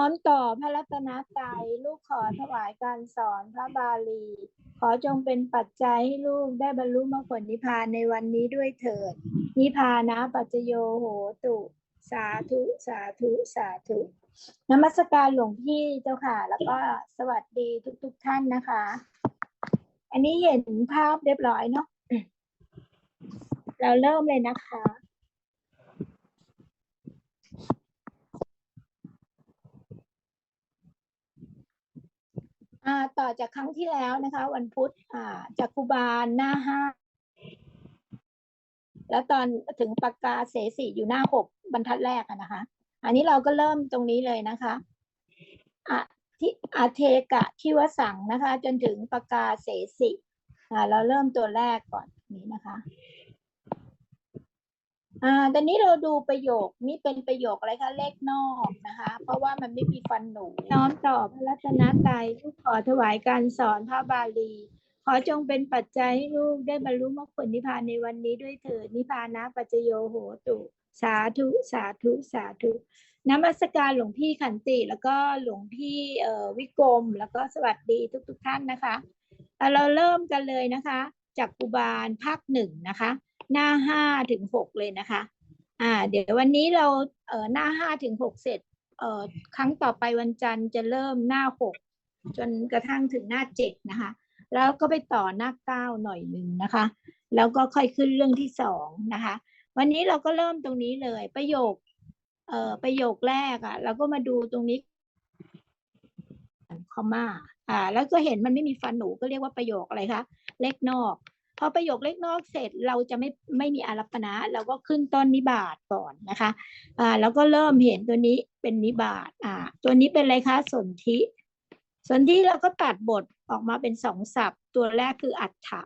น้อมต่อพระรัตนตรัยลูกขอถวายการสอนพระบาลี ขอจงเป็นปัจจัยให้ลูกได้บรรลุมรรคผลนิพพานในวันนี้ด้วยเถิด นิพพานะปัจจโยโหตุ สาธุสาธุสาธุนมัสการหลวงพี่เจ้าค่ะ แล้วก็สวัสดีทุกๆทท่านนะคะ อันนี้เห็นภาพเรียบร้อยเนาะเราเริ่มเลยนะคะ อ่าต่อจากครั้งที่แล้วนะคะ วันพุธอ่าจากคุบาลหน้าห้าแล้วตอนถึงปากกาเสสีอยู่หน้าหกบรรทัดแรกนะคะ อันนี้เราก็เริ่มตรงนี้เลยนะคะอะที่อาเทกะที่วสังนะคะ จนถึงปากกาเสสิอ่าเราเริ่มตัวแรกก่อนนี้นะคะ อ่าตอนนี้เราดูประโยคนี้เป็นประโยคอะไรคะเลขนอกนะคะ เพราะว่ามันไม่มีฟันหนูน้อมต่อพระรัตนตรัยลูกขอถวายการสอนพระบาลี ขอจงเป็นปัจจัยให้ลูกได้บรรลุมรรคผลนิพพานในวันนี้ด้วยเถิดนิพพานะปัจจโยโหตุสาธุสาธุสาธุนมัสการหลวงพี่ขันติ แล้วก็หลวงพี่เอ่อวิกรมแล้วก็สวัสดีทุก ๆทท่านนะคะอะเราเริ่มกันเลยนะคะ จากกุบาลภาคหนึ่งนะคะ หน้าห้าถึงหกเลยนะคะ อ่า เดี๋ยววันนี้เราเอ่อหน้าห้าถึงหกเสร็จเอ่อครั้งต่อไปวันจันทร์จะเริ่มหน้าหกจนกระทั่งถึงหน้าเจ็ดนะคะ แล้วก็ไปต่อหน้าเก้าหน่อยหนึ่งนะคะ แล้วก็ค่อยขึ้นเรื่องที่สองนะคะ วันนี้เราก็เริ่มตรงนี้เลยประโยคเอ่อประโยคแรกอะ่ะเราก็มาดูตรงนี้คอมมาอ่า แล้วก็เห็นมันไม่มีฟันหนูก็เรียกว่าประโยคอะไรคะ เล็กนอก พอประโยคเล็กนอกเสร็จเราจะไม่ไม่มีอารัปนะเราก็ขึ้นต้นนิบาตก่อนนะคะอ่าแล้วก็เริ่มเห็นตัวนี้เป็นนิบาตอ่าตัวนี้เป็นอะไรคะสนธิสนธิเราก็ตัดบทออกมาเป็นสองศัพท์ ตัวแรกคืออัฏฐะ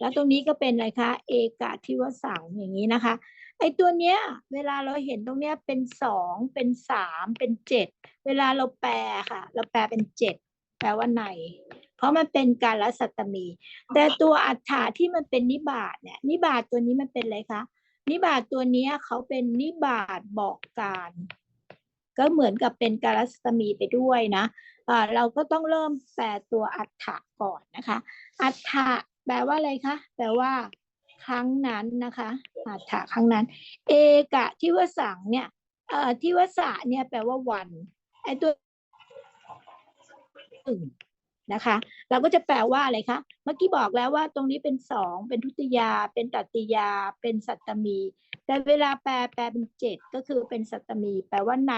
แล้วตรงนี้ก็เป็นอะไรคะเอกาทิวสังอย่างนี้นะคะไอ้ตัวเนี้ยเวลาเราเห็นตรงเนี้ยเป็นสองเป็นสามเป็นเจ็ดเวลาเราแปลค่ะ เราแปลเป็นเจ็ด แปลว่าใน เพราะมันเป็นการละสัตตมี แต่ตัวอัฏฐาที่มันเป็นนิบาตเนี่ยนิบาตตัวนี้มันเป็นอะไรคะนิบาตตัวนี้เขาเป็นนิบาตบอกการ ก็เหมือนกับเป็นการสตมีไปด้วยนะเราก็ต้องเริ่มแปลตัวอัฏฐะก่อนนะคะ อัฏฐะแปลว่าอะไรคะแปลว่า ครั้งนั้นนะคะ อัฏฐะครั้งนั้น เอกะที่ว่าสังเนี่ยเอ่อที่วสะเนี่ยแปลว่าวันไอตัว หนึ่งนะคะ เราก็จะแปลว่าอะไรคะ เมื่อกี้บอกแล้วว่าตรงนี้เป็นสองเป็นทุติยา เป็นตัตติยา เป็นสัตตมี แต่เวลาแปลแปลเป็นเจ็ดก็คือเป็นสัตตมี แปลว่าใน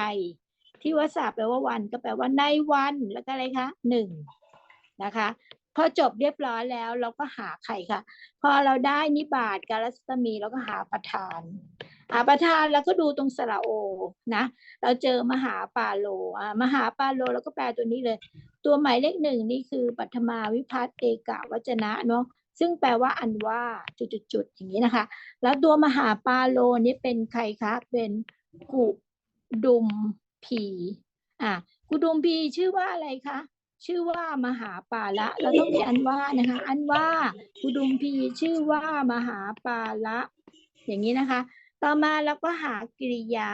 ที่วสาแปลว่าวันก็แปลว่าในวันแล้วก็อะไรคะหนึ่งนะคะพอจบเรียบร้อยแล้วเราก็หาใครคะพอเราได้นิบาตการัสตมีเราก็หาประธาน หาประธานแล้วก็ดูตรงสระโอนะเราเจอมหาปาโลอ่ามหาปาโลเราก็แปลตัวนี้เลย ตัวหมายเลขหนึ่งนี่คือปัทมาวิพัฒเอกวจนะเนาะซึ่งแปลว่าอันว่าจุดๆอย่างนี้นะคะ แล้วตัวมหาปาโลนี่เป็นใครคะเป็นกุดุมพีอะกุดุมพีชื่อว่าอะไรคะชื่อว่ามหาปาละเราต้องมีอันว่านะคะ อันว่ากุดุมพีชื่อว่ามหาปาละอย่างนี้นะคะ ต่อมาเราก็หากริยา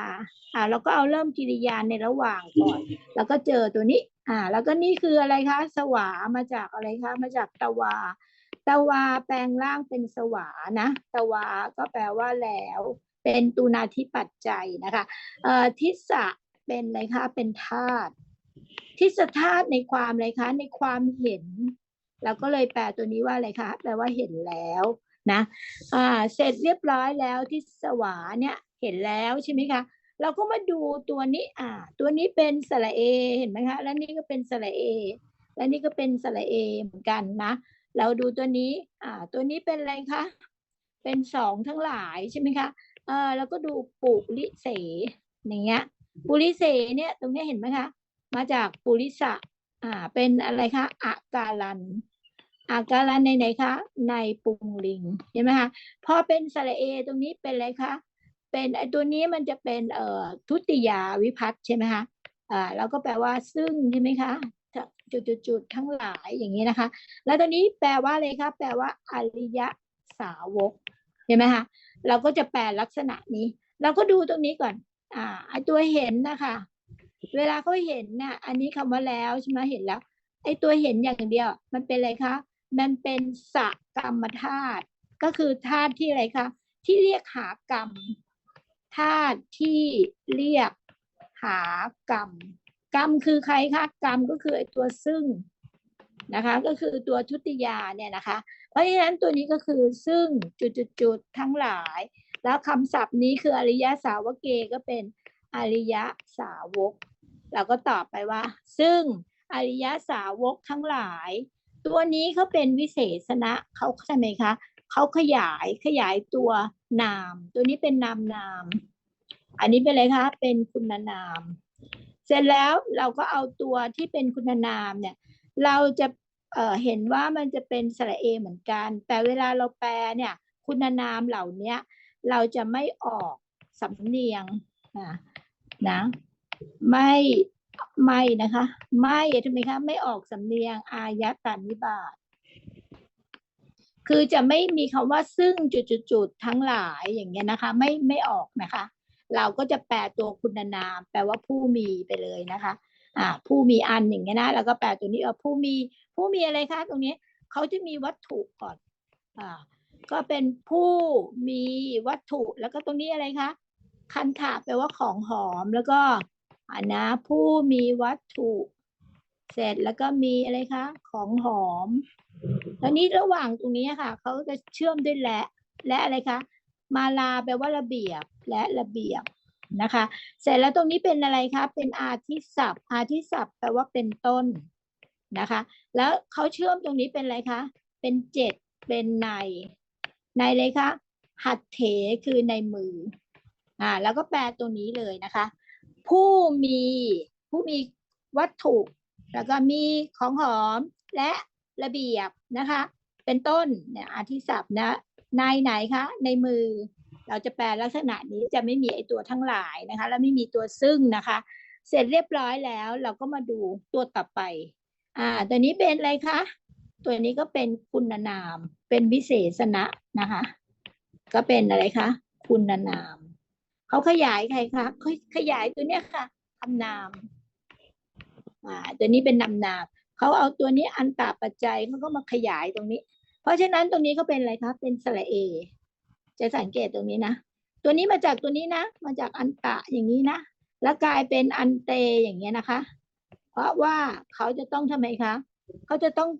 อ่าเราก็เอาเริ่มกริยาในระหว่างก่อน แล้วก็เจอตัวนี้ อ่า แล้วก็นี่คืออะไรคะ สวามาจากอะไรคะ มาจากตะวา ตะวาแปลงร่างเป็นสวานะ ตะวาก็แปลว่าแล้ว เป็นตุนาทิปัจจัยนะคะ เอ่อทิสะเป็นอะไรคะ เป็นธาตุ ทิสธาตุในความอะไรคะ ในความเห็นเราก็เลยแปลตัวนี้ว่าอะไรคะ แปลว่าเห็นแล้ว นะอ่าเสร็จเรียบร้อยแล้วที่สวาเนี่ยเห็นแล้วใช่ไหมคะเราก็มาดูตัวนี้อ่า ตัวนี้เป็นสระเอเห็นไหมคะ แล้วนี่ก็เป็นสระเอ และนี่ก็เป็นสระเอเหมือนกันนะ เราดูตัวนี้ อ่า ตัวนี้เป็นอะไรคะ เป็นสองทั้งหลายใช่ไหมคะเออแล้วก็ดูปุริเสอย่างเงี้ย ปุริเสเนี่ย ตรงนี้เห็นไหมคะ มาจากปุริสะ อ่า เป็นอะไรคะอาการัน อาการในไหนคะในปุงลิงเห็นไหมคะพอเป็นสระเอตรงนี้เป็นอะไรคะเป็นไอตัวนี้มันจะเป็นเอ่อทุติยาวิพัตน์ใช่ไหมคะอ่าแล้วก็แปลว่าซึ่งใช่ไหมคะจุดๆๆทั้งหลายอย่างนี้นะคะ แล้วตัวนี้แปลว่าอะไรคะแปลว่าอริยสาวกเห็นไหมคะเราก็จะแปลลักษณะนี้ เราก็ดูตรงนี้ก่อน อ่าไอตัวเห็นนะคะเวลาเขาเห็นน่ะอันนี้คำว่าแล้วใช่ไหมเห็นแล้วไอตัวเห็นอย่างเดียว มันเป็นอะไรคะ มันเป็นสกรรมธาตุก็คือธาตุที่อะไรคะที่เรียกหากรรมธาตุที่เรียกหากรรมกรรมคือใครคะกรรมก็คือไอตัวซึ่งนะคะ ก็คือตัวทุติยาเนี่ยนะคะ เพราะฉะนั้นตัวนี้ก็คือซึ่งจุดๆๆทั้งหลาย แล้วคำศัพท์นี้คืออริยสาวกเกก็เป็นอริยสาวก เราก็ตอบไปว่า ซึ่งอริยสาวกทั้งหลาย ตัวนี้เขาเป็นวิเศษณะเขาใช่ไหมคะเขาขยายขยายตัวนาม ตัวนี้เป็นนามนาม อันนี้เป็นอะไรคะ เป็นคุณนาม เสร็จแล้วเราก็เอาตัวที่เป็นคุณนามเนี่ย เราจะเเห็นว่ามันจะเป็นสระเอเหมือนกัน แต่เวลาเราแปลเนี่ย คุณนามเหล่านี้เราจะไม่ออกสำเนียงอะนะไม่ ไม่นะคะ ไม่ทำไมคะไม่ออกสำเนียงอายะตานิบาตคือจะไม่มีคำว่าซึ่งจุดๆทั้งหลายอย่างเงี้ยนะคะ ไม่ไม่ออกนะคะ เราก็จะแปลตัวคุณนาม แปลว่าผู้มีไปเลยนะคะ อ่า ผู้มีอันอย่างเงี้ยนะแล้วก็แปลตัวนี้เออผู้มี ผู้มีอะไรคะตรงนี้เขาจะมีวัตถุก่อนอ่าก็เป็นผู้มีวัตถุแล้วก็ตรงนี้อะไรคะคันถาแปลว่าของหอมแล้วก็ นะผู้มีวัตถุ เสร็จแล้วก็มีอะไรคะ ของหอมตอนนี้ระหว่างตรงนี้ค่ะเขาจะเชื่อมด้วยและ และอะไรคะ มาลาแปลว่าระเบียบและระเบียบนะคะ เสร็จแล้วตรงนี้เป็นอะไรคะ เป็นอาทิศัพท์ อาทิศัพท์แปลว่าเป็นต้นนะคะ แล้วเขาเชื่อมตรงนี้เป็นอะไรคะ เป็นเจ็ดเป็นใน ในเลยคะหัดเถคือในมือ อ่า แล้วก็แปลตรงนี้เลยนะคะ ผู้มีผู้มีวัตถุ แล้วก็มีของหอมและระเบียบนะคะ เป็นต้นเนี่ยอาทิศัพท์นะในไหนคะ ในมือ เราจะแปลลักษณะนี้จะไม่มีไอตัวทั้งหลายนะคะ แล้วไม่มีตัวซึ่งนะคะ เสร็จเรียบร้อยแล้วเราก็มาดูตัวต่อไป อ่า ตัวนี้เป็นอะไรคะตัวนี้ก็เป็นคุณนาม เป็นวิเศษณะนะคะ ก็เป็นอะไรคะ คุณนาม เขาขยายใครคะเขาขยายตัวเนี้ยค่ะคำนามอ่าตัวนี้เป็นนามนามเขาเอาตัวนี้อันตราปัจจัยเขาก็มาขยายตรงนี้ เพราะฉะนั้นตรงนี้ก็เป็นอะไรคะเป็นสระเอ จะสังเกตตรงนี้นะ ตัวนี้มาจากตัวนี้นะ มาจากอันตะอย่างนี้นะ แล้วกลายเป็นอันเตอย่างเงี้ยนะคะ เพราะว่าเขาจะต้องทำไมคะเขาจะต้อง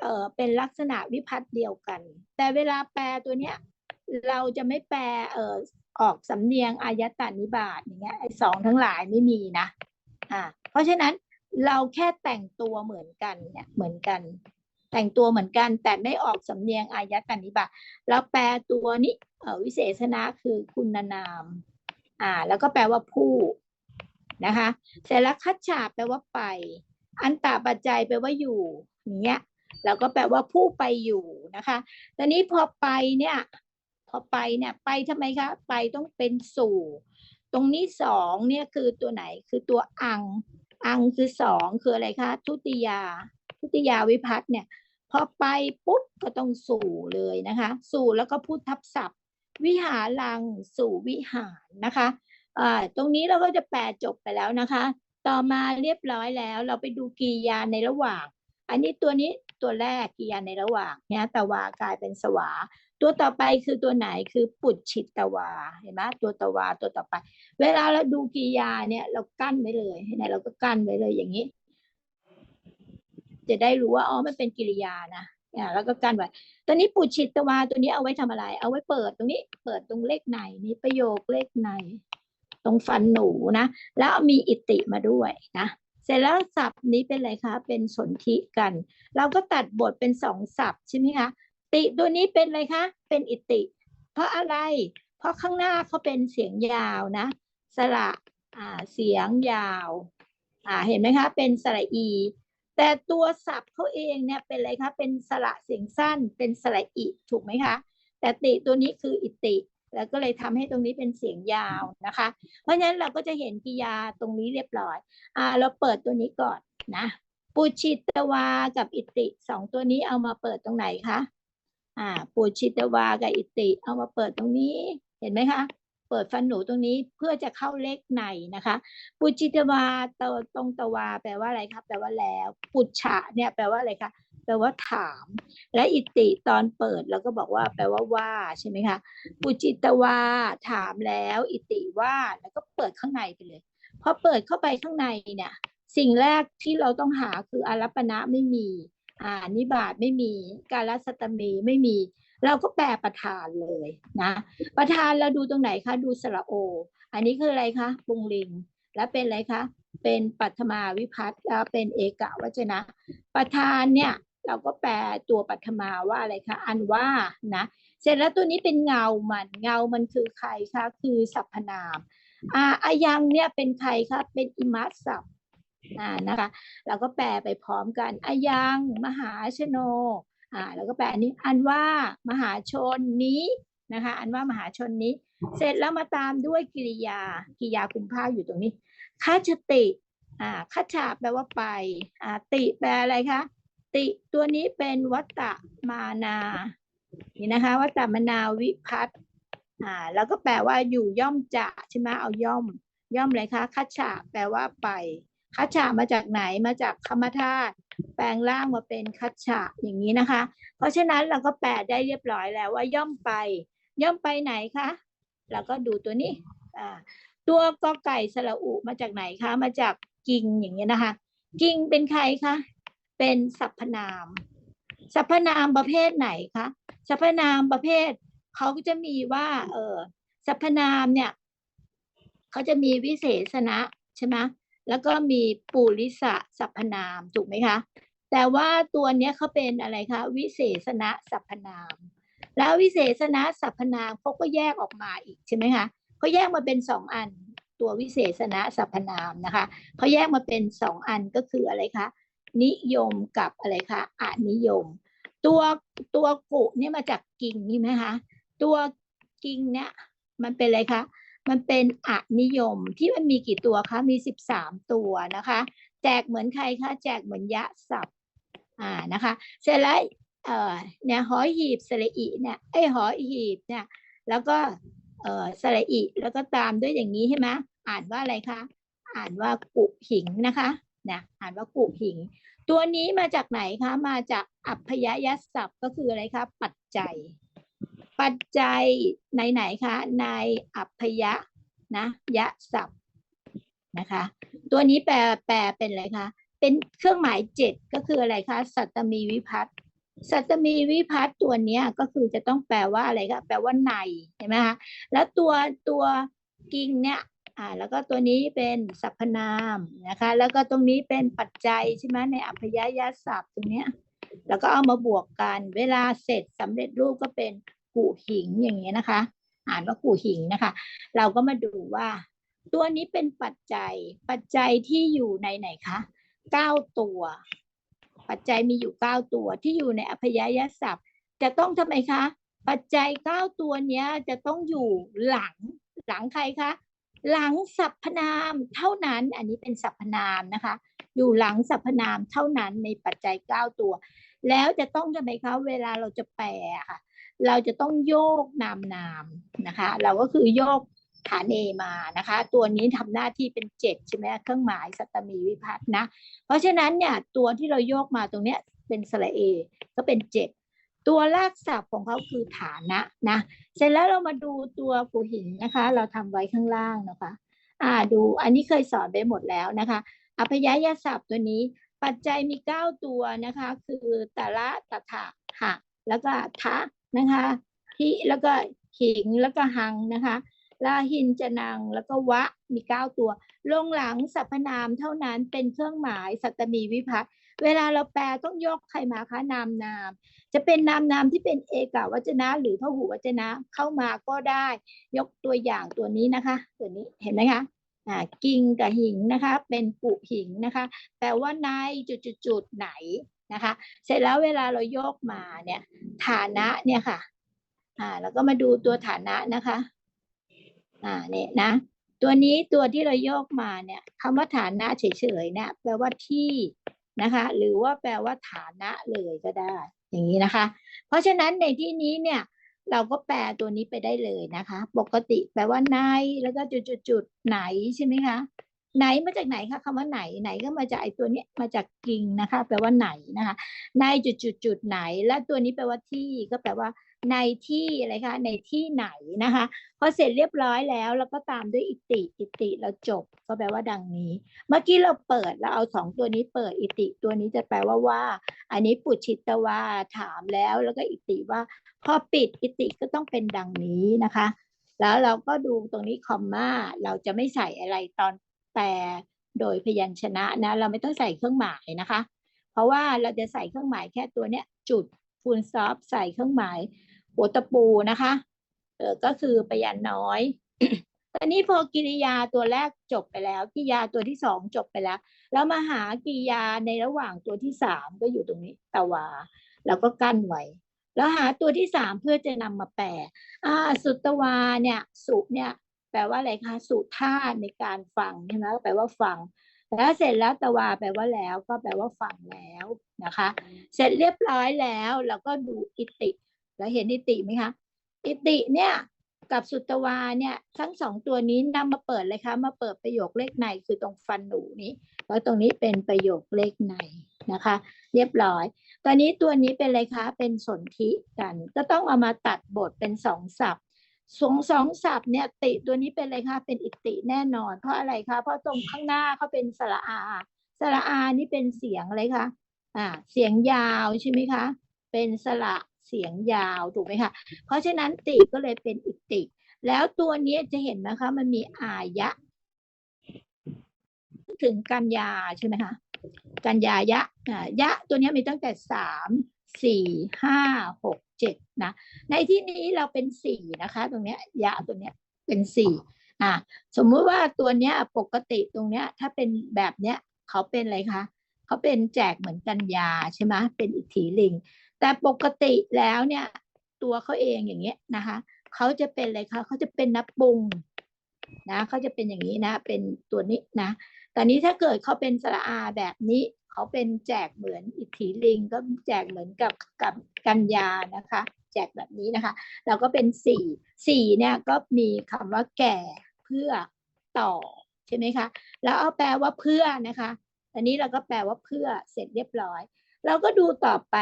เอ่อเป็นลักษณะวิพัตน์เดียวกัน แต่เวลาแปลตัวเนี้ย เราจะไม่แปลเอ่อ ออกสำเนียงอายตานิบาตอย่างเงี้ยไอ้สองทั้งหลายไม่มีนะอ่าเพราะฉะนั้นเราแค่แต่งตัวเหมือนกันเนี่ยเหมือนกัน แต่งตัวเหมือนกันแต่ไม่ออกสำเนียงอายตานิบาตแล้วแปลตัวนี้วิเศษณะคือคุณนามอ่าแล้วก็แปลว่าผู้นะคะเสร็จแล้วคัจฉาแปลว่าไป อันตาปัจจัยแปลว่าอยู่อย่างเงี้ยแล้วก็แปลว่าผู้ไปอยู่นะคะตอนนี้พอไปเนี่ย อไปเนี่ยไปทำไมคะไปต้องเป็นสู่ ตรงนี้สองเนี่ยคือตัวไหนคือตัวอัง อังคือสองคืออะไรคะทุติยา ทุติยาวิพัฒน์เนี่ยพอไปปุ๊บก็ต้องสู่เลยนะคะ สู่แล้วก็พูดทับศัพท์ วิหารังสู่วิหารนะคะอ่าตรงนี้เราก็จะแปลจบไปแล้วนะคะ ต่อมาเรียบร้อยแล้วเราไปดูกิยาในระหว่าง อันนี้ตัวนี้ตัวแรกกิยาในระหว่างเนี่ยตวากลายเป็นสวา ตัวต่อไปคือตัวไหนคือปุจฉิตวาเห็นไหมตัวตวาตัวต่อไป เวลาเราดูกริยาเนี่ยเรากั้นไว้เลยเห็นไหมเราก็กั้นไว้เลยอย่างนี้ จะได้รู้ว่าอ๋อมันเป็นกิริยานะอ่าแล้วก็กั้นไว้ตอนนี้ปุจฉิตวาตัวนี้เอาไว้ทำอะไร เอาไว้เปิดตรงนี้ เปิดตรงเลขในนี่ประโยคเลขในตรงฟันหนูนะ แล้วมีอิติมาด้วยนะเสร็จแล้วศัพท์นี้เป็นอะไรคะ เป็นสนธิกัน เราก็ตัดบทเป็นสองศัพท์ใช่ไหมคะ ติตัวนี้เป็นอะไรคะ เป็นอิติ เพราะอะไร เพราะข้างหน้าเขาเป็นเสียงยาวนะ สระอ่าเสียงยาว อ่าเห็นไหมคะ เป็นสระอี แต่ตัวศัพท์เขาเองเนี่ยเป็นอะไรคะ เป็นสระเสียงสั้น เป็นสระอิถูกไหมคะ แต่ติตัวนี้คืออิติ แล้วก็เลยทำให้ตรงนี้เป็นเสียงยาวนะคะ เพราะฉะนั้นเราก็จะเห็นกิยาตรงนี้เรียบร้อย อ่า เราเปิดตัวนี้ก่อนนะ ปุชิตวากับอิติสองตัวนี้เอามาเปิดตรงไหนคะ อ่าปุชิตวากับอิติ เอามาเปิดตรงนี้ เห็นไหมคะ เปิดฟันหนูตรงนี้เพื่อจะเข้าเลขในนะคะปุจิตวาตวตรงตวา แปลว่าอะไรครับแปลว่าแล้วปุจฉะเนี่ยแปลว่าอะไรคะแปลว่าถาม และอิติตอนเปิดเราก็บอกว่า แปลว่าว่าใช่ไหมคะปุจิตวาถามแล้ว อิติว่าแล้วก็เปิดข้างในไปเลยพอเปิดเข้าไปข้างในเนี่ย สิ่งแรกที่เราต้องหาคืออารัปณะไม่มี อ่านิบาตไม่มีการัสตมีไม่มี เราก็แปลประธานเลยนะ ประธานเราดูตรงไหนคะดูสระโอ อันนี้คืออะไรคะปุงลิง แล้วเป็นอะไรคะเป็นปัทมาวิพัตน์แล้วเป็นเอกวจนะ ประธานเนี่ยเราก็แปลตัวปัทมาว่าอะไรคะอันว่านะเสร็จแล้วตัวนี้เป็นเงามันเงามันคือใครคะคือสรรพนามอาอายังเนี่ยเป็นใครคะเป็นอิมัสสัพ อ่านะคะเราก็แปลไปพร้อมกันอายังมหาชโนอ่าแล้วก็แปลอันนี้อันว่ามหาชนนี้นะคะ อันว่ามหาชนนี้ เสร็จแล้วมาตามด้วยกิริยากิริยาคุมภาคอยู่ตรงนี้คัจติอ่าคัจฉาแปลว่าไปอ่าติแปลอะไรคะติตัวนี้เป็นวัตตมานานี่นะคะวัตตมานาวิพัตอ่าแล้วก็แปลว่าอยู่ย่อมจะใช่ไหมเอาย่อม ย่อมเลยคะคัจฉาแปลว่าไป คัจฉามาจากไหนมาจากคำธาตุแปลงร่างมาเป็นคัจฉะอย่างนี้นะคะ เพราะฉะนั้นเราก็แปลได้เรียบร้อยแล้วว่าย่อมไป ย่อมไปไหนคะเราก็ดูตัวนี้อ่าตัวกอไก่สระอุมาจากไหนคะ มาจากกิงอย่างเงี้ยนะคะ กิงเป็นใครคะเป็นสรรพนาม สรรพนามประเภทไหนคะสรรพนามประเภทเขาก็จะมีว่า เออสรรพนามเนี่ยเขาจะมีวิเศษณะใช่ไหม แล้วก็มีปุริสะสรรพนามถูกไหมคะ แต่ว่าตัวเนี้ยเขาเป็นอะไรคะวิเศษณะสรรพนาม แล้ววิเศษณะสรรพนามเขาก็แยกออกมาอีกใช่ไหมคะเขาแยกมาเป็นสองอันตัววิเศษณะสรรพนามนะคะเขาแยกมาเป็นสองอันก็คืออะไรคะนิยมกับอะไรคะอนิยม ตัวตัวกุเนี่ยมาจากกิ่งนี่ไหมคะตัวกิ่งเนี่ยมันเป็นอะไรคะ มันเป็นอนิยมที่มันมีกี่ตัวคะมีสิบสามตัวนะคะ แจกเหมือนใครคะแจกเหมือนยะศัพท์อ่านะคะ เสร็จแล้วเอ่อเนี่ยหอหีบสระอิเนี่ยไอยหอหีบเนี่ยแล้วก็เอ่อสระอิแล้วก็ตามด้วยอย่างนี้ใช่ไหมอ่านว่าอะไรคะอ่านว่ากุหิงนะคะนะอ่านว่ากุหิง ตัวนี้มาจากไหนคะมาจากอัพยยศัพท์ก็คืออะไรคะปัจจัย ปัจจัยในไหนๆคะในอัพยะนะยะศัพท์นะคะ ตัวนี้แปลแปลเป็นอะไรคะเป็นเครื่องหมายเจ็ดก็คืออะไรคะสัตมีวิพัตสัตมีวิพัตตัวเนี้ยก็คือจะต้องแปลว่าอะไรคะแปลว่าในเห็นไหมคะแล้วตัวตัวกิงเนี่ยอ่าแล้วก็ตัวนี้เป็นสรรพนามนะคะ แล้วก็ตรงนี้เป็นปัจจัยใช่ไหมในอัพยยศัพท์ตรงเนี้ยแล้วก็เอามาบวกกัน เวลาเสร็จสำเร็จรูปก็เป็น กูหิงอย่างเงี้ยนะคะ อ่านว่ากูหิงนะคะ เราก็มาดูว่า ตัวนี้เป็นปัจจัย ปัจจัยที่อยู่ในไหนคะเก้าตัว ปัจจัยมีอยู่เก้าตัวที่อยู่ในอพยยศัพท์ จะต้องทำไมคะ ปัจจัยเก้าตัวเนี้ยจะต้องอยู่หลังหลังใครคะหลังสรรพนามเท่านั้น อันนี้เป็นสรรพนามนะคะ อยู่หลังสรรพนามเท่านั้นในปัจจัยเก้าตัว แล้วจะต้องทำไมคะเวลาเราจะแปลค่ะ เราจะต้องโยกนามนามนะคะ เราก็คือโยกฐานเอมานะคะ ตัวนี้ทำหน้าที่เป็นเจ็ดใช่ไหมเครื่องหมายสัตมีวิพัฒน์นะ เพราะฉะนั้นเนี่ยตัวที่เราโยกมาตรงเนี้ยเป็นสระเอก็เป็นเจ็ดตัวรากศัพท์ของเขาคือฐานะนะเสร็จแล้วเรามาดูตัวปูหินนะคะ เราทำไว้ข้างล่างนะคะ อ่าดูอันนี้เคยสอนไปหมดแล้วนะคะอพยยศัพท์ตัวนี้ปัจจัยมีเก้าตัวนะคะ คือตะละตะถะหะแล้วก็ทะ นะคะทิแล้วก็หิงแล้วก็หังนะคะลาหินจะนังแล้วก็วะมีเก้าตัว ลงหลังสรรพนามเท่านั้นเป็นเครื่องหมายสัตมีวิภัตน์เวลาเราแปลต้องยกใครมาคะนามนาม จะเป็นนามนามที่เป็นเอกวจนะ หรือพหูวจนะเข้ามาก็ได้ ยกตัวอย่างตัวนี้นะคะ ตัวนี้เห็นไหมคะอ่ากิงกับหิงนะคะ เป็นปุหิงนะคะ แปลว่าในจุดๆๆไหน นะคะ เสร็จแล้วเวลาเราโยกมาเนี่ยฐานะเนี่ยค่ะ อ่าแล้วก็มาดูตัวฐานะนะคะ อ่าเนี่ยนะ ตัวนี้ตัวที่เราโยกมาเนี่ยคำว่าฐานะเฉยๆเนี่ยแปลว่าที่นะคะ หรือว่าแปลว่าฐานะเลยก็ได้ อย่างนี้นะคะ เพราะฉะนั้นในที่นี้เนี่ยเราก็แปลตัวนี้ไปได้เลยนะคะ ปกติแปลว่าในแล้วก็จุดๆไหนใช่ไหมคะ ไหนมาจากไหนคะคำว่าไหนไหนก็มาจากไอตัวนี้มาจากกิงนะคะ แปลว่าไหนนะคะในจุดจุดจุดไหน และตัวนี้แปลว่าที่ก็แปลว่าในที่อะไรคะในที่ไหนนะคะพอเสร็จเรียบร้อยแล้วเราก็ตามด้วยอิติอิติเราจบก็แปลว่าดังนี้ เมื่อกี้เราเปิดเราเอาสองตัวนี้เปิดอิติตัวนี้จะแปลว่าว่า อันนี้ปุจฉิตวาถามแล้ว แล้วก็อิติว่า พอปิดอิติก็ต้องเป็นดังนี้นะคะ แล้วเราก็ดูตรงนี้คอมมาเราจะไม่ใส่อะไรตอน แปลโดยพยัญชนะนะ เราไม่ต้องใส่เครื่องหมายนะคะ เพราะว่าเราจะใส่เครื่องหมายแค่ตัวเนี้ยจุดฟูลซอฟใส่เครื่องหมายหัวตะปูนะคะเออก็คือพยานน้อยตอนนี้พอกิริยาตัวแรกจบไปแล้วกิริยาตัวที่สองจบไปแล้ว แล้วมาหากิริยาในระหว่างตัวที่สามก็อยู่ตรงนี้ตะวาแล้วก็กั้นไว้แล้วหาตัวที่สามเพื่อจะนำมาแปลอ่าสุตวาเนี่ยสุเนี่ย แปลว่าอะไรคะสุท่าในการฟังใช่ไหมแปลว่าฟัง แล้วเสร็จแล้วตวาแปลว่าแล้ว ก็แปลว่าฟังแล้วนะคะ เสร็จเรียบร้อยแล้วเราก็ดูอิติ แล้วเห็นอิติไหมคะอิติเนี่ยกับสุตวาเนี่ยทั้งสองตัวนี้นำมาเปิดเลยคะมาเปิดประโยคเลขในคือตรงฟันหนูนี้ แล้วตรงนี้เป็นประโยคเลขในนะคะ เรียบร้อย ตอนนี้ตัวนี้เป็นอะไรคะเป็นสนธิกัน ก็ต้องเอามาตัดบทเป็นสองศัพท์ สองสองศัพท์เนี่ยติตัวนี้เป็นอะไรคะเป็นอิติแน่นอน เพราะอะไรคะเพราะตรงข้างหน้าเขาเป็นสระอาสระอานี่เป็นเสียงอะไรคะอ่าเสียงยาวใช่ไหมคะ เป็นสระเสียงยาวถูกไหมคะเพราะฉะนั้นติก็เลยเป็นอิติ แล้วตัวนี้จะเห็นนะคะมันมีอายะ ถึงกัญญาใช่ไหมคะกัญญายะอ่ายะตัวนี้มีตั้งแต่สามสี่ห้าหก เจ็ดนะในที่นี้เราเป็นสี่นะคะ ตรงเนี้ยยะตัวเนี้ยเป็นสี่อ่าสมมุติว่าตัวเนี้ยปกติตรงเนี้ยถ้าเป็นแบบเนี้ยเขาเป็นอะไรคะเขาเป็นแจกเหมือนกัญญาใช่ไหมเป็นอิทธิลิง แต่ปกติแล้วเนี่ยตัวเขาเองอย่างเงี้ยนะคะเขาจะเป็นอะไรคะเขาจะเป็นนับปรุงนะเขาจะเป็นอย่างนี้นะ เป็นตัวนี้นะแต่นี้ถ้าเกิดเขาเป็นสระอาแบบนี้ เขาเป็นแจกเหมือนอิทธิลิง ก็แจกเหมือนกับกับกัญญานะคะ แจกแบบนี้นะคะ เราก็เป็นสี่สี่เนี่ยก็มีคำว่าแก่เพื่อต่อใช่ไหมคะ แล้วเอาแปลว่าเพื่อนะคะ อันนี้เราก็แปลว่าเพื่อเสร็จเรียบร้อย เราก็ดูต่อไป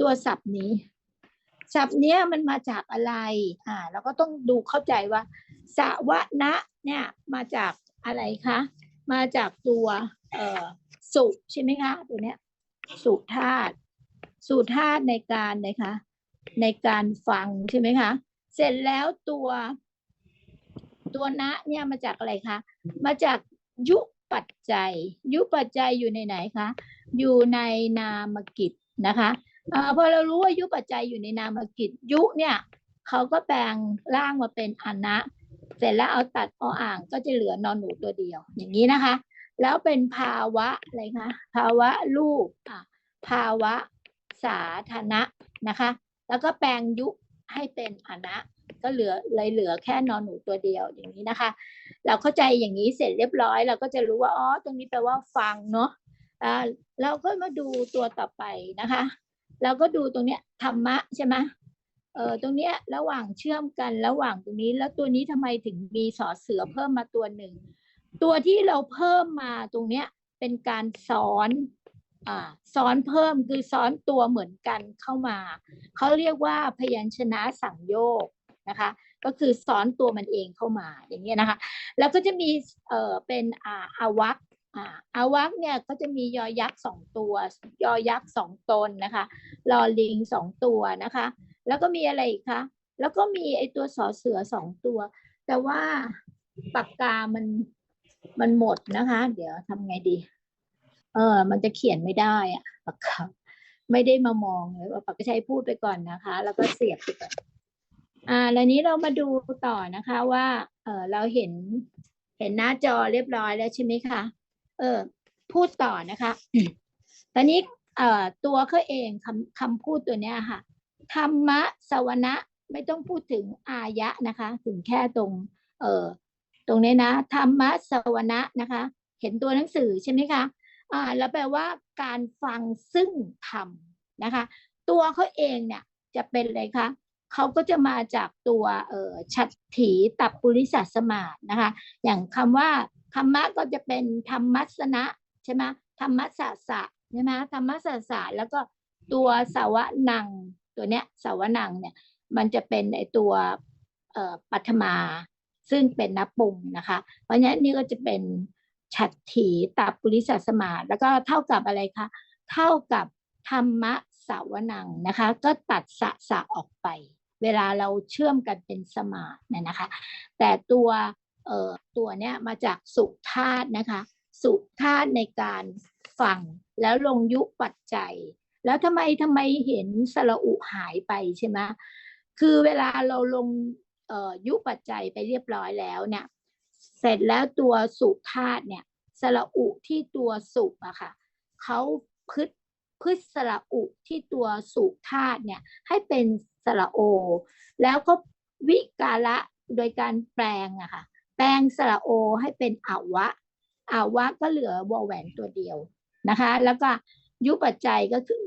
ตัวศัพท์นี้ศัพท์เนี้ยมันมาจากอะไร อ่า เราก็ต้องดูเข้าใจว่าสวนะเนี่ยมาจากอะไรคะ มาจากตัว เอ่อสุใช่ไหมคะตัวเนี้ยสุธาตุสุธาตุในการนะคะในการฟังใช่ไหมคะ เสร็จแล้วตัวตัวนะเนี่ยมาจากอะไรคะ มาจากยุปัจจัย ยุปัจจัยอยู่ในไหนคะ อยู่ในนามกิจนะคะอพอเรารู้ว่ายุปัจจัยอยู่ในนามกิจยุเนี่ยเขาก็แปลงร่างมาเป็นอนะ เสร็จแล้วเอาตัดออ่างก็จะเหลือนอนหนูตัวเดียว อย่างนี้นะคะ แล้วเป็นภาวะอะไรคะภาวะรูปภาวะสาธารณะนะคะ แล้วก็แปลงยุให้เป็นอนะ ก็เหลือเลยเหลือแค่นอนหนูตัวเดียวอย่างนี้นะคะ เราเข้าใจอย่างนี้เสร็จเรียบร้อย เราก็จะรู้ว่าอ๋อตรงนี้แปลว่าฟังเนาะอ่าเราก็มาดูตัวต่อไปนะคะเราก็ดูตรงเนี้ยธรรมะใช่ไหมเออตรงเนี้ยระหว่างเชื่อมกันระหว่างตรงนี้ แล้วตัวนี้ทำไมถึงมีสอเสือเพิ่มมาตัวหนึ่ง ตัวที่เราเพิ่มมาตรงเนี้ยเป็นการซ้อนอ่าซ้อนเพิ่มคือซ้อนตัวเหมือนกันเข้ามา เขาเรียกว่าพยัญชนะสังโยกนะคะ ก็คือซ้อนตัวมันเองเข้ามาอย่างเงี้ยนะคะ แล้วก็จะมีเอ่อเป็นอ่าอาวักอ่าอาวักเนี่ยก็จะมียอยักษ์สองตัวยอยักษ์สองตนนะคะลอลิงสองตัวนะคะ แล้วก็มีอะไรอีกคะแล้วก็มีไอตัวสอเสือสองตัว แต่ว่าปากกามัน มันหมดนะคะ เดี๋ยวทำไงดี เออ มันจะเขียนไม่ได้อะปากกาไม่ได้มามองเลยว่าปากกาใช้พูดไปก่อนนะคะ แล้วก็เสียบไปก่อนอ่าแล้วนี้เรามาดูต่อนะคะว่า เออเราเห็น เห็นหน้าจอเรียบร้อยแล้วใช่ไหมคะ เออ พูดต่อนะคะ ตอนนี้เอ่อตัวเขาเองคำคำพูดตัวเนี้ยค่ะ ธรรมะสวนะไม่ต้องพูดถึงอายะนะคะ ถึงแค่ตรง เอ่อ ตรงนี้นะธรรมะสวนะนะคะ เห็นตัวหนังสือใช่ไหมคะอ่าแล้วแปลว่าการฟังซึ่งธรรมนะคะ ตัวเขาเองเนี่ยจะเป็นอะไรคะเขาก็จะมาจากตัวเอ่อฉัตถีตับปุริสัสมาสนะคะ อย่างคำว่าธรรมะก็จะเป็นธรรมัสนะใช่ไหมธรรมะสสะใช่ไหมธรรมะสสะแล้วก็ตัวสาวะนังตัวเนี้ยสาวะนังเนี่ยมันจะเป็นไอตัวปัทมา ซึ่งเป็นนับปุงนะคะ เพราะฉะนั้นนี่ก็จะเป็นฉัตรถีตับปุริสัสมาแล้วก็เท่ากับอะไรคะเท่ากับธรรมะสาวนังนะคะ ก็ตัดสะสะออกไป เวลาเราเชื่อมกันเป็นสมาธิเนี่ยนะคะ แต่ตัวเอ่อตัวเนี้ยมาจากสุธาตุนะคะ สุธาตุในการฟังแล้วลงยุปัจจัย แล้วทำไมทำไมเห็นสระอุหายไปใช่ไหมคือเวลาเราลง ยุปัจจัยไปเรียบร้อยแล้วเนี่ย เสร็จแล้วตัวสุธาตุเนี่ยสระอุที่ตัวสุอะค่ะเขาพึดพึดสระอุที่ตัวสุธาตุเนี่ยให้เป็นสระโอ แล้วก็วิการะโดยการแปลงอะค่ะแปลงสระโอให้เป็นอวะอาวะก็เหลือวอแหวนตัวเดียวนะคะ แล้วก็ยุปัจจัยก็คือ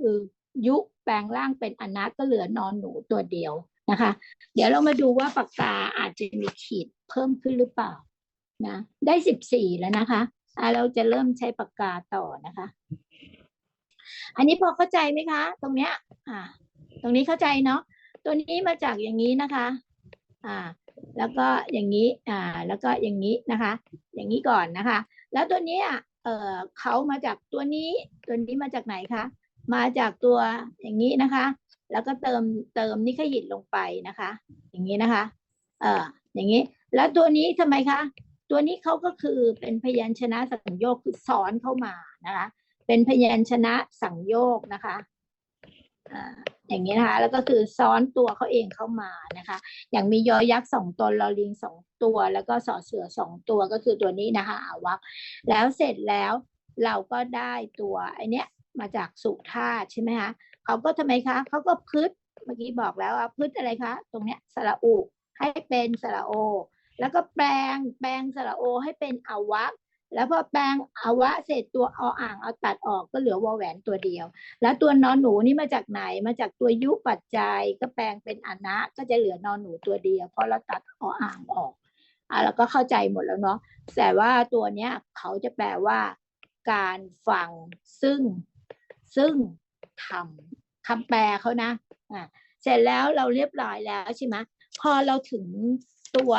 ยุแปลงร่างเป็นอนัตก็เหลือนอนหนูตัวเดียว นะคะ เดี๋ยวเรามาดูว่าปากกาอาจจะมีขีดเพิ่มขึ้นหรือเปล่านะได้สิบสี่แล้วนะคะอะเราจะเริ่มใช้ปากกาต่อนะคะ อันนี้พอเข้าใจไหมคะ ตรงเนี้ย อ่า ตรงนี้เข้าใจเนาะตัวนี้มาจากอย่างนี้นะคะ อ่า แล้วก็อย่างนี้ อ่า แล้วก็อย่างนี้นะคะ อย่างนี้ก่อนนะคะ แล้วตัวนี้ยเออเขามาจากตัวนี้ ตัวนี้มาจากไหนคะ มาจากตัวอย่างนี้นะคะ แล้วก็เติมเติมนิคหิตลงไปนะคะ อย่างนี้นะคะ เอ่ออย่างนี้ แล้วตัวนี้ทำไมคะตัวนี้เขาก็คือเป็นพยัญชนะสังโยกคือซ้อนเข้ามานะคะ เป็นพยัญชนะสังโยกนะคะอ่าอย่างนี้นะคะแล้วก็คือซ้อนตัวเขาเองเข้ามานะคะ อย่างมียอยักษ์สองตนลอลิงสองตัว แล้วก็สอเสือสองตัวก็คือตัวนี้นะคะอาวักแล้วเสร็จแล้วเราก็ได้ตัวไอเนี้ยมาจากสุธาใช่ไหมคะ เขาก็ทำไมคะเขาก็พืชเมื่อกี้บอกแล้วว่าพืชอะไรคะ ตรงเนี้ยสระอุให้เป็นสระโอ แล้วก็แปลงแปลงสระโอให้เป็นอวักแล้วพอแปลงอวะเสร็จตัวออ่างเอาตัดออกก็เหลือวอแหวนตัวเดียว แล้วตัวนอนหนูนี่มาจากไหนมาจากตัวยุปัจจัยก็แปลงเป็นอนะก็จะเหลือนอนหนูตัวเดียวเพราะเราตัดออ่างออกอะเราก็เข้าใจหมดแล้วเนาะแต่ว่าตัวเนี้ยเขาจะแปลว่า การฟังซึ่ง ซึ่ง ทำคำแปลเขานะอะเสร็จแล้วเราเรียบร้อยแล้วใช่ไหมพอเราถึงตัว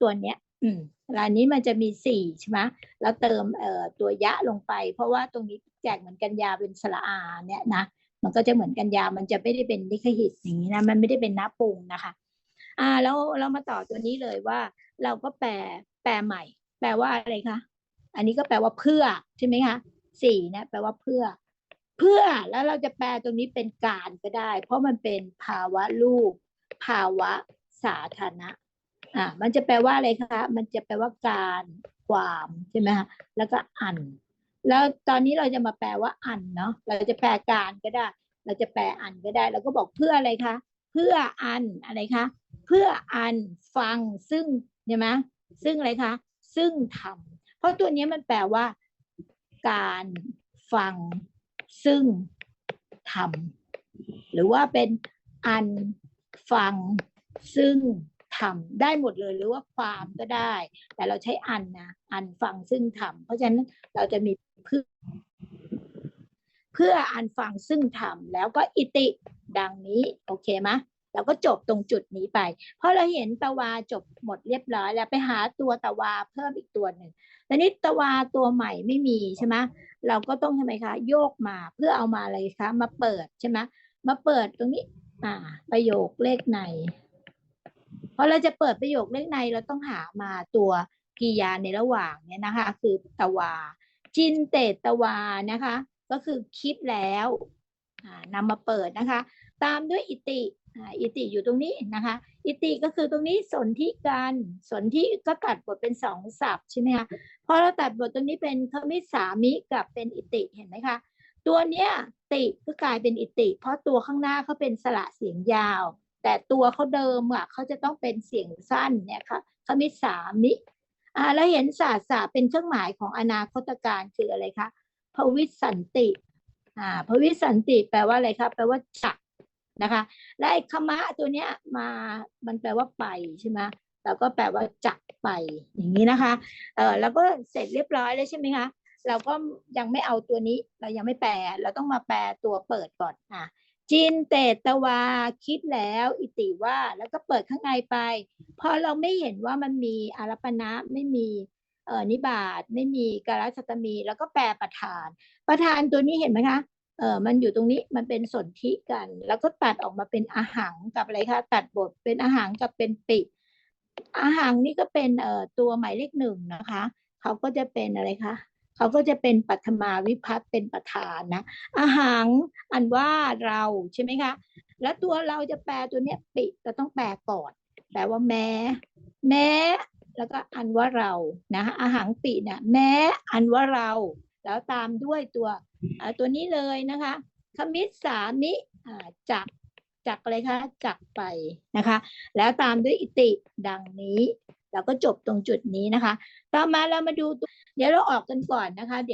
ตัวเนี้ย อืมเวลานนี้มันจะมีสี่ใช่ไหมแล้วเติมเอ่อตัวยะลงไป เพราะว่าตรงนี้แจกเหมือนกันยาเป็นสระอาเนี่ยนะมันก็จะเหมือนกันยา มันจะไม่ได้เป็นลิขหิตอย่างนี้นะ มันไม่ได้เป็นน้าปรุงนะคะ อ่า แล้วเรามาต่อตัวนี้เลยว่า เราก็แปลแปลใหม่ แปลว่าอะไรคะ อันนี้ก็แปลว่าเพื่อใช่ไหมคะสี่นะแปลว่าเพื่อ เพื่อแล้วเราจะแปลตรงนี้เป็นการก็ได้ เพราะมันเป็นภาวะรูปภาวะสาธารณะอ่ามันจะแปลว่าอะไรคะมันจะแปลว่าการความใช่ไหมคะแล้วก็อัน แล้วตอนนี้เราจะมาแปลว่าอันเนาะเราจะแปลการก็ได้ เราจะแปลอันก็ได้เราก็บอกเพื่ออะไรคะเพื่ออันอะไรคะเพื่ออันฟังซึ่งใช่ไหมซึ่งอะไรคะซึ่งทำเพราะตัวนี้มันแปลว่า การฟัง ซึ่งทำหรือว่าเป็นอันฟังซึ่งทำได้หมดเลยหรือว่าความก็ได้ แต่เราใช้อันนะอันฟังซึ่งทำเพราะฉะนั้นเราจะมีเพื่อเพื่ออันฟังซึ่งทำแล้วก็อิติดังนี้ โอเคไหม เราก็จบตรงจุดนี้ไป เพราะเราเห็นตะวาจบหมดเรียบร้อย แล้วไปหาตัวตะวาเพิ่มอีกตัวหนึ่งต่นี้ตะวาตัวใหม่ไม่มีใช่ไหมเราก็ต้องทำไมคะโยกมาเพื่อเอามาอะไรคะมาเปิดใช่ไหมมาเปิดตรงนี้อ่าประโยคเลขในพอเราจะเปิดประโยคเลขในเราต้องหามาตัวกิยาในระหว่างเนี่ยนะคะ คือตะวา จินเตตวานะคะ ก็คือคิดแล้วอ่านำมาเปิดนะคะ ตามด้วยอิติอิติอยู่ตรงนี้นะคะ อิติก็คือตรงนี้สนธิกันสนธิก็ตัดบทเป็นสองศัพท์ใช่ไหมคะพอเราตัดบทตรงนี้เป็นคมิสามิกับเป็นอิติเห็นไหมคะ ตัวเนี้ยติก็กลายเป็นอิติ เพราะตัวข้างหน้าเขาเป็นสระเสียงยาว แต่ตัวเขาเดิมอะเขาจะต้องเป็นเสียงสั้นเนี่ยค่ะคมิสามิอ่าแล้วเห็นศาสตร์ศาสตร์เป็นเครื่องหมายของอนาคตการคืออะไรคะภวิสันติอ่าภวิสันติแปลว่าอะไรคะแปลว่าจะ นะคะ และไอ้คมะตัวเนี้ยมามันแปลว่าไปใช่ไหมแล้วก็แปลว่าจักไปอย่างนี้นะคะเออแล้วก็เสร็จเรียบร้อยแล้วใช่ไหมคะเราก็ยังไม่เอาตัวนี้เรายังไม่แปลเราต้องมาแปลตัวเปิดก่อนอะจินเตตวาคิดแล้ว อิติว่าแล้วก็เปิดข้างในไป พอเราไม่เห็นว่ามันมีอารัปนะไม่มีเออนิบาตไม่มีการัสตมี แล้วก็แปลประธาน ประธานตัวนี้เห็นไหมคะ เออมันอยู่ตรงนี้มันเป็นสนธิกัน แล้วก็ตัดออกมาเป็นอาหังกับอะไรคะตัดบทเป็นอาหังกับเป็นปิ อาหังนี่ก็เป็นเอ่อตัวหมายเลขหนึ่งนะคะเขาก็จะเป็นอะไรคะเขาก็จะเป็นปัทมาวิพัตน์เป็นประธานนะอาหังอันว่าเราใช่ไหมคะ แล้วตัวเราจะแปลตัวเนี้ยปิเราต้องแปลก่อนแปลว่าแม้ แม้ แล้วก็อันว่าเรานะอาหังปิเนี่ยแม้อันว่าเรา แล้วตามด้วยตัวตัวนี้เลยนะคะคมิสสามิจักจักอะไรคะจักไปนะคะ แล้วตามด้วยอิติดังนี้แล้วก็จบตรงจุดนี้นะคะ ต่อมาเรามาดู เดี๋ยวเราออกกันก่อนนะคะ